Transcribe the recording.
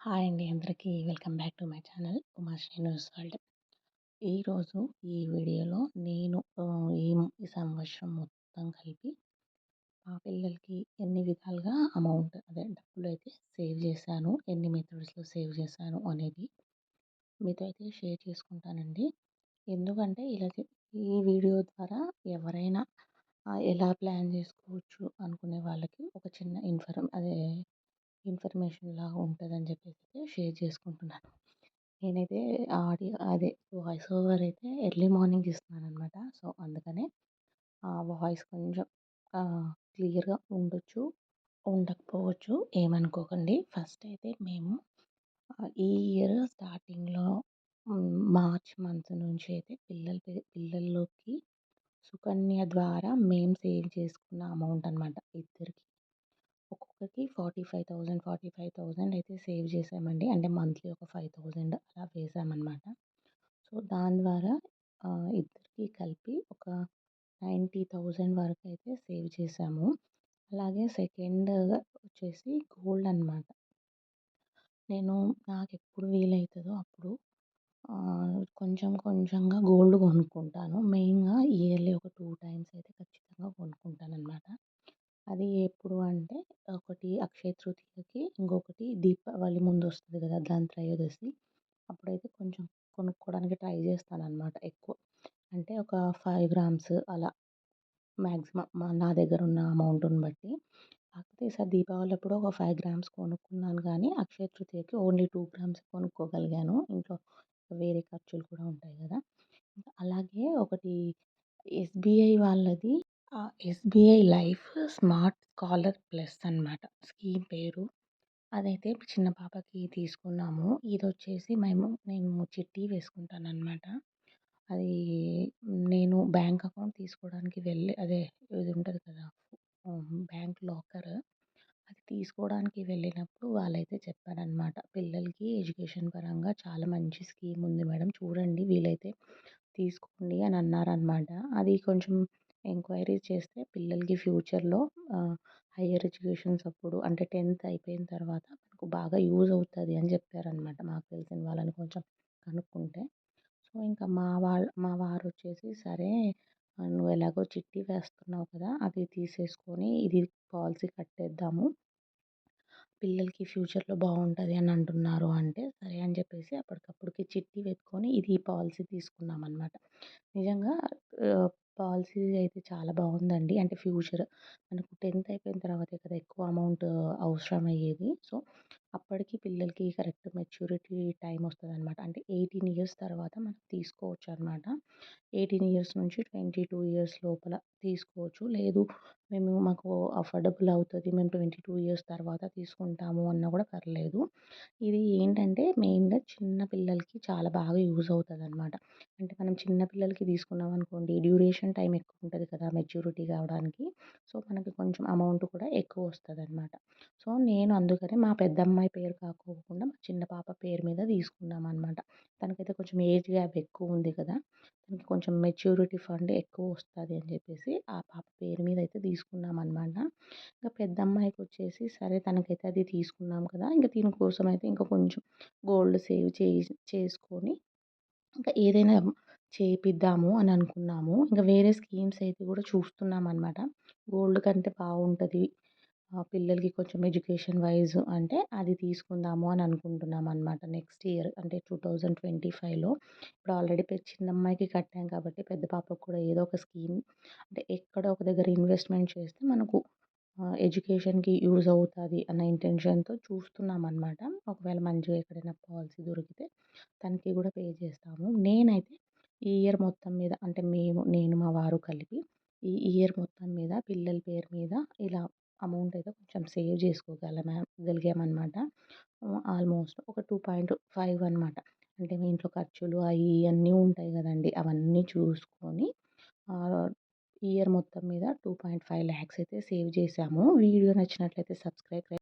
Hi అండి అందరికీ. Welcome back to my channel Umasri news world. ఈరోజు ఈ వీడియోలో నేను ఈ ఈ సంవత్సరం మొత్తం కలిపి మా పిల్లలకి ఎన్ని విధాలుగా అమౌంట్ అదే డబ్బులు అయితే సేవ్ చేశాను ఎన్ని మెథడ్స్లో సేవ్ చేశాను అనేది మీతో అయితే షేర్ చేసుకుంటానండి. ఎందుకంటే ఇలా ఈ వీడియో ద్వారా ఎవరైనా ఎలా ప్లాన్ చేసుకోవచ్చు అనుకునే వాళ్ళకి ఒక చిన్న ఇన్ఫర్మ్ అదే ఇన్ఫర్మేషన్ లాగా ఉంటుందని చెప్పేసి షేర్ చేసుకుంటున్నాను. నేనైతే ఆడియో అదే వాయిస్ ఓవర్ అయితే ఎర్లీ మార్నింగ్ ఇస్తున్నాను అనమాట సో అందుకనే ఆ వాయిస్ కొంచెం క్లియర్గా ఉండొచ్చు ఉండకపోవచ్చు ఏమనుకోకండి. ఫస్ట్ అయితే మేము ఈ ఇయర్ స్టార్టింగ్లో మార్చ్ మంత్ నుంచి అయితే పిల్లల పిల్లల్లోకి సుకన్య ద్వారా మేము సేవ్ చేసుకున్న అమౌంట్ అనమాట ఇద్దరికి ఒక్కొక్కరికి forty five thousand forty five thousand అయితే సేవ్ చేసామండి. అంటే మంత్లీ ఒక ఫైవ్ థౌజండ్ అలా వేసామన్నమాట. సో దాని ద్వారా ఇద్దరికి కలిపి ఒక నైంటీ థౌజండ్ వరకు అయితే సేవ్ చేసాము. అలాగే సెకండ్ వచ్చేసి గోల్డ్ అనమాట నేను నాకు ఎప్పుడు వీలవుతుందో అప్పుడు కొంచెం కొంచెంగా గోల్డ్ కొనుక్కుంటాను. మెయిన్గా ఇయర్లీ ఒక టూ టైమ్స్ అయితే ఖచ్చితంగా కొనుక్కుంటాను అనమాట అది ఎప్పుడు అంటే ఒకటి అక్షయ తృతీయకి ఇంకొకటి దీపావళి ముందు వస్తుంది కదా దాని త్రయోదశి. అప్పుడైతే కొంచెం కొనుక్కోవడానికి ట్రై చేస్తాను అనమాట ఎక్కువ. అంటే ఒక ఫైవ్ గ్రామ్స్ అలా మ్యాక్సిమం నా దగ్గర ఉన్న అమౌంట్ని బట్టి. కాకపోతే ఈసారి దీపావళి అప్పుడు ఒక ఫైవ్ గ్రామ్స్ కొనుక్కున్నాను కానీ అక్షయ తృతీయకి ఓన్లీ టూ గ్రామ్స్ కొనుక్కోగలిగాను. ఇంట్లో వేరే ఖర్చులు కూడా ఉంటాయి కదా. అలాగే ఒకటి ఎస్బీఐ వాళ్ళది SBI life smart scholar plus అనమాట స్కీమ్ పేరు. అదైతే చిన్న పాపకి తీసుకున్నాము. ఇది వచ్చేసి మేము నేను చిట్టి వేసుకుంటాను అది నేను బ్యాంక్ అకౌంట్ తీసుకోవడానికి వెళ్ళి అదే ఇది ఉంటుంది కదా బ్యాంక్ లాకర్. అది తీసుకోవడానికి వెళ్ళినప్పుడు వాళ్ళైతే చెప్పారనమాట పిల్లలకి ఎడ్యుకేషన్ పరంగా చాలా మంచి స్కీమ్ ఉంది మేడం. చూడండి వీలైతే తీసుకోండి అని అన్నారనమాట అది కొంచెం ఎంక్వైరీ చేస్తే పిల్లలకి ఫ్యూచర్లో హయ్యర్ ఎడ్యుకేషన్స్ అప్పుడు అంటే టెన్త్ అయిపోయిన తర్వాత మనకు బాగా యూజ్ అవుతుంది అని చెప్పారనమాట మాకు తెలిసిన వాళ్ళని కొంచెం కనుక్కుంటే. సో ఇంకా మా వాళ్ళ మా వారు వచ్చేసి సరే నువ్వు ఎలాగో చిట్టి వేస్తున్నావు కదా అది తీసేసుకొని ఇది పాలసీ కట్టేద్దాము. పిల్లలకి ఫ్యూచర్లో బాగుంటుంది అని అంటున్నారు అంటే సరే అని చెప్పేసి అప్పటికప్పుడుకి చిట్టి పెట్టుకొని ఇది పాలసీ తీసుకున్నాం అనమాట నిజంగా పాలసీ అయితే చాలా బాగుందండి. అంటే ఫ్యూచర్ మనకు టెన్త్ అయిపోయిన తర్వాతే కదా ఎక్కువ అమౌంట్ అవసరం అయ్యేది సో అప్పటికి పిల్లలకి కరెక్ట్ మెచ్యూరిటీ టైం వస్తుంది అనమాట అంటే ఎయిటీన్ ఇయర్స్ తర్వాత మనం తీసుకోవచ్చు అనమాట ఎయిటీన్ ఇయర్స్ నుంచి ట్వంటీ టూ ఇయర్స్ లోపల తీసుకోవచ్చు. లేదు మేము మాకు అఫోర్డబుల్ అవుతుంది మేము ట్వంటీ టూ ఇయర్స్ తర్వాత తీసుకుంటాము అన్నా కూడా పర్లేదు. ఇది ఏంటంటే మెయిన్గా చిన్న పిల్లలకి చాలా బాగా యూజ్ అవుతుంది అనమాట అంటే మనం చిన్న పిల్లలకి తీసుకున్నాం అనుకోండి డ్యూరేషన్ టైం ఎక్కువ ఉంటుంది కదా మెచ్యూరిటీ కావడానికి. సో మనకి కొంచెం అమౌంట్ కూడా ఎక్కువ వస్తుంది అనమాట సో నేను అందుకనే మా పెద్దమ్మ అమ్మాయి పేరు కాకోకుండా మా చిన్న పాప పేరు మీద తీసుకున్నాం అనమాట తనకైతే కొంచెం ఏజ్ గ్యాప్ ఎక్కువ ఉంది కదా తనకి కొంచెం మెచ్యూరిటీ ఫండ్ ఎక్కువ వస్తుంది అని చెప్పేసి ఆ పాప పేరు మీద అయితే తీసుకున్నాం అనమాట ఇంకా పెద్ద అమ్మాయికి వచ్చేసి సరే తనకైతే అది తీసుకున్నాం కదా ఇంకా దీనికోసం అయితే ఇంకా కొంచెం గోల్డ్ సేవ్ చే చేసుకొని ఇంకా ఏదైనా చేపిద్దాము అని అనుకున్నాము. ఇంకా వేరే స్కీమ్స్ అయితే కూడా చూస్తున్నాం అనమాట గోల్డ్ కంటే బాగుంటుంది పిల్లలకి కొంచెం ఎడ్యుకేషన్ వైజ్ అంటే అది తీసుకుందాము అని అనుకుంటున్నాం అనమాట నెక్స్ట్ ఇయర్ అంటే టూ థౌజండ్ ట్వంటీ ఫైవ్లో. ఇప్పుడు ఆల్రెడీ చిన్న అమ్మాయికి కట్టాం కాబట్టి పెద్ద పాపకు కూడా ఏదో ఒక స్కీమ్ అంటే ఎక్కడ ఒక దగ్గర ఇన్వెస్ట్మెంట్ చేస్తే మనకు ఎడ్యుకేషన్కి యూజ్ అవుతుంది అన్న ఇంటెన్షన్తో చూస్తున్నాం అనమాట ఒకవేళ మంచిగా ఎక్కడైనా పాలసీ దొరికితే తనకి కూడా పే చేస్తాము. నేనైతే ఈ ఇయర్ మొత్తం మీద అంటే మేము నేను మా వారు కలిపి ఈ ఇయర్ మొత్తం మీద పిల్లల పేరు మీద ఇలా అమౌంట్ అయితే కొంచెం సేవ్ చేసుకోగలమా గలిగామన్నమాట ఆల్మోస్ట్ ఒక టూ పాయింట్ ఫైవ్ అనమాట. అంటే మీ ఇంట్లో ఖర్చులు అవి అన్నీ ఉంటాయి కదండి. అవన్నీ చూసుకొని ఇయర్ మొత్తం మీద టూ పాయింట్ ఫైవ్ ల్యాక్స్ అయితే సేవ్ చేసాము. వీడియో నచ్చినట్లయితే సబ్స్క్రైబ్